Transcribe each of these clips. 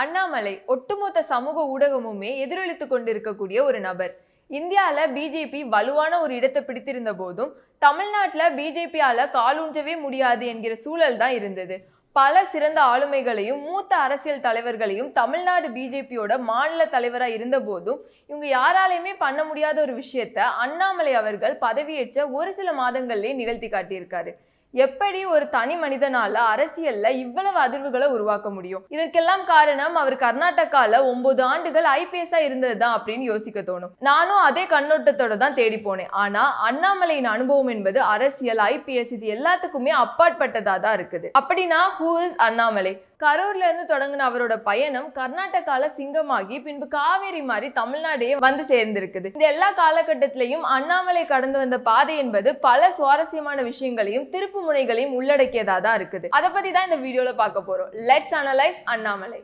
அண்ணாமலை ஒட்டுமொத்த சமூக ஊடகமுமே எதிரொலித்து கொண்டிருக்கக்கூடிய ஒரு நபர். இந்தியாவில் பிஜேபி வலுவான ஒரு இடத்தை பிடித்திருந்த போதும் தமிழ்நாட்டில் பிஜேபியால் காலூன்றவே முடியாது என்கிற சூழல் தான் இருந்தது. பல சிறந்த ஆளுமைகளையும் மூத்த அரசியல் தலைவர்களையும் தமிழ்நாடு பிஜேபியோட மாநில தலைவராக இருந்த போதும் இவங்க யாராலையுமே பண்ண முடியாத ஒரு விஷயத்த அண்ணாமலை அவர்கள் பதவியேற்ற ஒரு சில மாதங்கள்லேயே நிகழ்த்தி காட்டியிருக்காரு. எப்படி ஒரு தனி மனிதனால அரசியல்ல இவ்வளவு அதிர்வுகளை உருவாக்க முடியும்? இதற்கெல்லாம் காரணம் அவர் கர்நாடகால ஒன்பது ஆண்டுகள் ஐபிஎஸ்ஆ இருந்ததுதான் அப்படின்னு யோசிக்க தோணும். நானும் அதே கண்ணோட்டத்தோட தான் தேடி போனேன். ஆனா அண்ணாமலையின் அனுபவம் என்பது அரசியல் ஐபிஎஸ் இது எல்லாத்துக்குமே அப்பாற்பட்டதா தான் இருக்குது. அப்படின்னா ஹூ இஸ் அண்ணாமலை? கரூர்ல இருந்து தொடங்கின அவரோட பயணம் கர்நாடகால சிங்கமாகி பின்பு காவேரி மாதிரி தமிழ்நாடே வந்து சேர்ந்திருக்குது. இந்த எல்லா காலகட்டத்திலையும் அண்ணாமலை கடந்து வந்த பாதை என்பது பல சுவாரஸ்யமான விஷயங்களையும் திருப்பு முனைகளையும் உள்ளடக்கியதா தான் இருக்குது. அதை பத்தி தான் இந்த வீடியோல பார்க்க போறோம். Let's analyse Annamalai.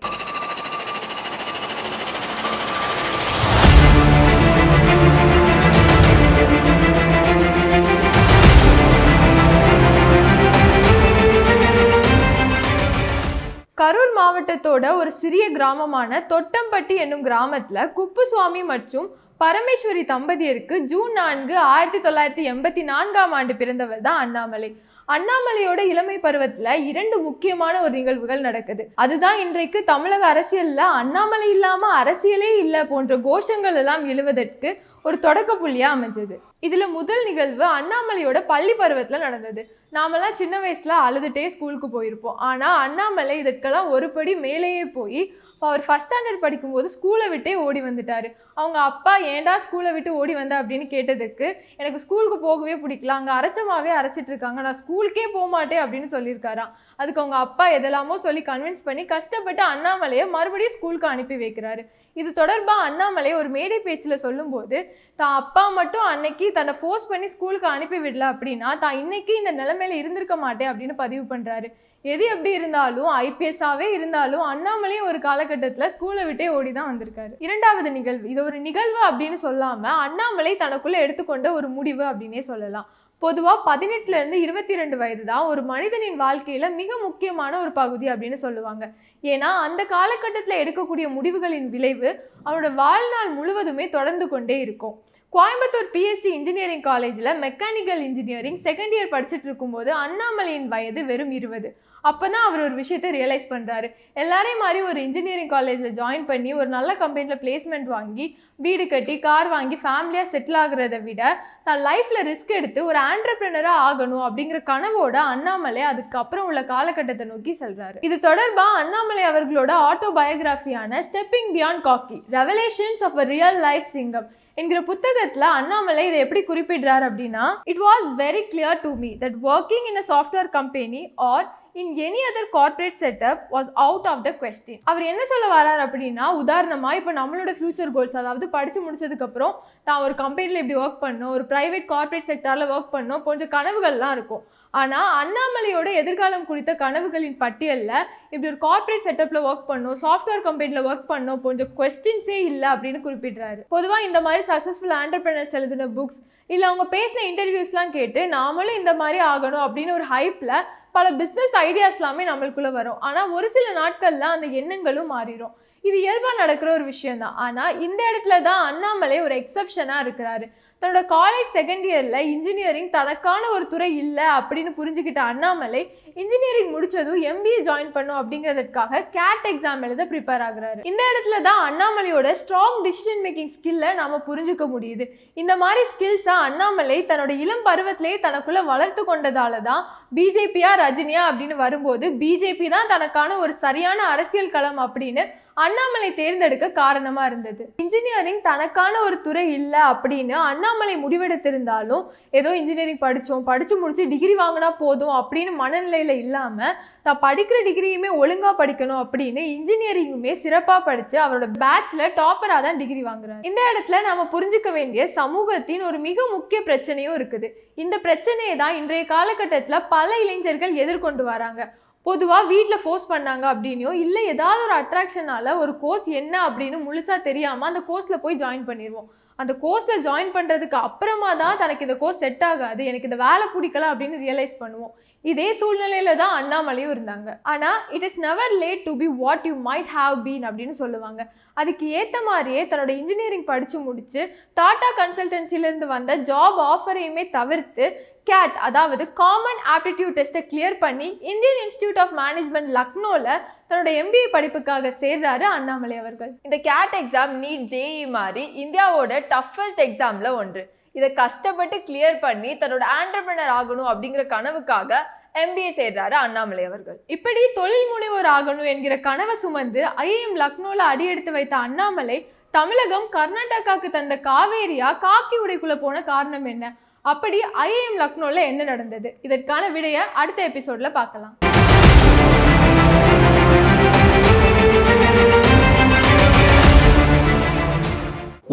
மாவட்டத்தோட ஒரு சிறிய கிராமமான தொட்டம்பட்டி என்னும் கிராமத்தில் குப்புசுவாமி மற்றும் பரமேஸ்வரி தம்பதியருக்கு ஜூன் நான்கு ஆயிரத்தி தொள்ளாயிரத்தி எண்பத்தி நான்காம் ஆண்டு பிறந்தவர் தான் அண்ணாமலை. அண்ணாமலையோட இளமை பருவத்துல இரண்டு முக்கியமான ஒரு நிகழ்வுகள் நடக்குது. அதுதான் இன்றைக்கு தமிழக அரசியல்ல அண்ணாமலை இல்லாம அரசியலே இல்லை போன்ற கோஷங்கள் எல்லாம் எழுவதற்கு ஒரு தொடக்க புள்ளியா அமைஞ்சது. இதுல முதல் நிகழ்வு அண்ணாமலையோட பள்ளி பருவத்துல நடந்தது. நாமெல்லாம் சின்ன வயசுல அழுதுட்டே ஸ்கூலுக்கு போயிருப்போம். ஆனா அண்ணாமலை இதற்கெல்லாம் ஒரு படி மேலேயே போய் அவர் ஃபஸ்ட் ஸ்டாண்டர்ட் படிக்கும்போது ஸ்கூலை விட்டே ஓடி வந்துட்டாரு. அவங்க அப்பா ஏன்டா ஸ்கூலை விட்டு ஓடி வந்த? அப்படின்னு கேட்டதுக்கு எனக்கு ஸ்கூலுக்கு போகவே பிடிக்கல. அங்கே அரைச்சமாவே அரைச்சிட்டு இருக்காங்க. நான் ஸ்கூலுக்கே போக மாட்டேன் அப்படின்னு சொல்லியிருக்காராம். அதுக்கு அவங்க அப்பா எதெல்லாமோ சொல்லி கன்வின்ஸ் பண்ணி கஷ்டப்பட்டு அண்ணாமலையை மறுபடியும் ஸ்கூலுக்கு அனுப்பி வைக்கிறாரு. இது தொடர்பாக அண்ணாமலை ஒரு மேடை பேச்சில் சொல்லும்போது தான் அப்பா மட்டும் அன்னைக்கு தன்னை ஃபோர்ஸ் பண்ணி ஸ்கூலுக்கு அனுப்பி விடல அப்படின்னா தான் இன்னைக்கு இந்த நிலைமையில இருந்திருக்க மாட்டேன் அப்படின்னு பதிவு பண்றாரு. எது எப்படி இருந்தாலும் ஐபிஎஸ்ஸாகவே இருந்தாலும் அண்ணாமலையும் ஒரு காலகட்டத்தில் ஸ்கூலை விட்டே ஓடி தான் வந்திருக்காரு. இரண்டாவது நிகழ்வு இது ஒரு நிகழ்வு அப்படின்னு சொல்லாமல் அண்ணாமலை தனக்குள்ளே எடுத்துக்கொண்ட ஒரு முடிவு அப்படின்னே சொல்லலாம். பொதுவாக பதினெட்டுலேருந்து இருபத்தி ரெண்டு வயது தான் ஒரு மனிதனின் வாழ்க்கையில் மிக முக்கியமான ஒரு பகுதி அப்படின்னு சொல்லுவாங்க. ஏன்னா அந்த காலகட்டத்தில் எடுக்கக்கூடிய முடிவுகளின் விளைவு அவனோட வாழ்நாள் முழுவதுமே தொடர்ந்து கொண்டே இருக்கும். கோயம்புத்தூர் பிஎஸ்சி இன்ஜினியரிங் காலேஜில் மெக்கானிக்கல் இன்ஜினியரிங் செகண்ட் இயர் படிச்சுட்டு இருக்கும்போது அண்ணாமலையின் வயது வெறும் இருபது. அப்போ தான் அவர் ஒரு விஷயத்தை ரியலைஸ் பண்ணுறாரு எல்லாரையும் மாதிரி ஒரு இன்ஜினியரிங் காலேஜில் ஜாயின் பண்ணி ஒரு நல்ல கம்பெனியில் பிளேஸ்மெண்ட் வாங்கி வீடு கட்டி கார் வாங்கி ஃபேமிலியாக செட்டில் ஆகுறத விட தான் லைஃப்பில் ரிஸ்க் எடுத்து ஒரு ஆண்டர்பிரினராக ஆகணும் அப்படிங்கிற கனவோட அண்ணாமலை அதுக்கப்புறம் உள்ள காலகட்டத்தை நோக்கி செல்கிறாரு இது தொடர்பாக அண்ணாமலை அவர்களோட auto பயோகிராஃபியான stepping beyond khaki revelations of a real life Singham என்கிற புத்தகத்தில் அண்ணாமலை இதை எப்படி குறிப்பிடுறார் அப்படின்னா it was very clear to me that working in a software company or in any other corporate setup was out of the question அவர் என்ன சொல்ல வரார் அப்படின்னா உதாரணமாக இப்போ நம்மளோட ஃபியூச்சர் கோல்ஸ் அதாவது படித்து முடிச்சதுக்கப்புறம் நான் ஒரு கம்பெனியில் இப்படி ஒர்க் பண்ணோம் ஒரு ப்ரைவேட் கார்பரேட் செக்டாரில் ஒர்க் பண்ணோம் கொஞ்சம் கனவுகள்லாம் இருக்கும். ஆனால் அண்ணாமலையோட எதிர்காலம் குறித்த கனவுகளின் பட்டியலில் இப்படி ஒரு கார்ப்பரேட் செட்டப்பில் ஒர்க் பண்ணும் சாஃப்ட்வேர் கம்பெனியில் ஒர்க் பண்ணணும் கொஞ்சம் கொஸ்டின்ஸே இல்லை அப்படின்னு குறிப்பிடுறாரு. பொதுவாக இந்த மாதிரி சக்ஸஸ்ஃபுல் ஆண்டர்பிரினர்ஸ் எழுதின புக்ஸ் இல்லை அவங்க பேசின இன்டர்வியூஸ்லாம் கேட்டு நாமளும் இந்த மாதிரி ஆகணும் அப்படின்னு ஒரு ஹைப்பில் பல பிஸ்னஸ் ஐடியாஸ் எல்லாமே நம்மளுக்குள்ளே வரும். ஆனால் ஒரு சில நாட்களில் அந்த எண்ணங்களும் மாறிடும் இது இயல்பாக நடக்கிற ஒரு விஷயம்தான். ஆனால் இந்த இடத்துல தான் அண்ணாமலை ஒரு எக்ஸப்ஷனாக இருக்கிறாரு. தன்னோட காலேஜ் செகண்ட் இயரில் இன்ஜினியரிங் தனக்கான ஒரு துறை இல்லை அப்படின்னு புரிஞ்சுக்கிட்ட அண்ணாமலை இன்ஜினியரிங் முடிச்சதும் எம்பிஏ ஜாயின் பண்ணும் அப்படிங்கிறதுக்காக கேட் எக்ஸாம் எழுத ப்ரிப்பேர் ஆகுறாரு. இந்த இடத்துல தான் அண்ணாமலையோட ஸ்ட்ராங் டிசிஷன் மேக்கிங் ஸ்கில்லை நாம புரிஞ்சுக்க முடியுது. இந்த மாதிரி ஸ்கில்ஸை அண்ணாமலை தன்னோட இளம் பருவத்திலேயே தனக்குள்ள வளர்த்து கொண்டதால தான் பிஜேபியா ரஜினியா அப்படின்னு வரும்போது பிஜேபி தான் தனக்கான ஒரு சரியான அரசியல் களம் அப்படின்னு அண்ணாமலை தேர்ந்தெடுக்க காரணமா இருந்தது. இன்ஜினியரிங் தனக்கான ஒரு துறை இல்லை அப்படின்னு அண்ணாமலை முடிவெடுத்திருந்தாலும் ஏதோ இன்ஜினியரிங் படித்தோம் படித்து முடிச்சு டிகிரி வாங்கினா போதும் அப்படின்னு மனநிலையில் இல்லாமல் தான் படிக்கிற டிகிரியுமே ஒழுங்காக படிக்கணும் அப்படின்னு இன்ஜினியரிங்குமே சிறப்பாக படித்து அவரோட பேட்ச்ல டாப்பராக தான் டிகிரி வாங்குறாரு. இந்த இடத்துல நம்ம புரிஞ்சுக்க வேண்டிய சமூகத்தின் ஒரு மிக முக்கிய பிரச்சனையும் இருக்குது. இந்த பிரச்சனையை தான் இன்றைய காலகட்டத்தில் பல இளைஞர்கள் எதிர்கொண்டு வராங்க. பொதுவாக வீட்டில் ஃபோர்ஸ் பண்ணாங்க அப்படின்னியோ இல்லை ஏதாவது ஒரு அட்ராக்ஷனால ஒரு கோர்ஸ் என்ன அப்படின்னு முழுசாக தெரியாமல் அந்த கோர்ஸில் போய் ஜாயின் பண்ணிடுவோம் அந்த கோர்ஸில் ஜாயின் பண்ணுறதுக்கு அப்புறமா தான் தனக்கு இந்த கோர்ஸ் செட் ஆகாது எனக்கு இந்த வேலை பிடிக்கல அப்படின்னு ரியலைஸ் பண்ணுவோம். இதே சூழ்நிலையில தான் அண்ணாமலையும் இருந்தாங்க. ஆனால் it is never late to be what you might have been அப்படின்னு சொல்லுவாங்க. அதுக்கு ஏற்ற மாதிரியே தன்னோட இன்ஜினியரிங் படித்து முடித்து டாடா கன்சல்டன்சிலேருந்து வந்த ஜாப் ஆஃபரையுமே தவிர்த்து கேட் அதாவது காமன் ஆப்டிடியூட் டெஸ்ட்டை கிளியர் பண்ணி இந்தியன் இன்ஸ்டியூட் ஆஃப் மேனேஜ்மெண்ட் லக்னோவில் தன்னோட எம்பிஏ படிப்புக்காக சேர்றாரு அண்ணாமலை அவர்கள். இந்த கேட் எக்ஸாம் நீட் ஜேஇ மாதிரி இந்தியாவோட டஃபஸ்ட் எக்ஸாமில் ஒன்று. இதை கஷ்டப்பட்டு கிளியர் பண்ணி தன்னோட ஆண்டர்பிரனர் ஆகணும் அப்படிங்கிற கனவுக்காக எம்பிஏ சேர்றாரு அண்ணாமலை அவர்கள். இப்படி தொழில் முனைவோர் ஆகணும் என்கிற கனவை சுமந்து ஐஏஎம் லக்னோவில் அடியெடுத்து வைத்த அண்ணாமலை தமிழகம் கர்நாடகாவுக்கு தந்த காவேரியா காக்கி உடைக்குள்ள போன காரணம் என்ன? அப்படி ஐஏஎம் லக்னோவில் என்ன நடந்தது? இதற்கான விடையை அடுத்த எபிசோட்ல பார்க்கலாம்.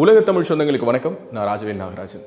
உலக தமிழ் சொந்தங்களுக்கு வணக்கம். நான் ராஜவேல் நாகராஜன்.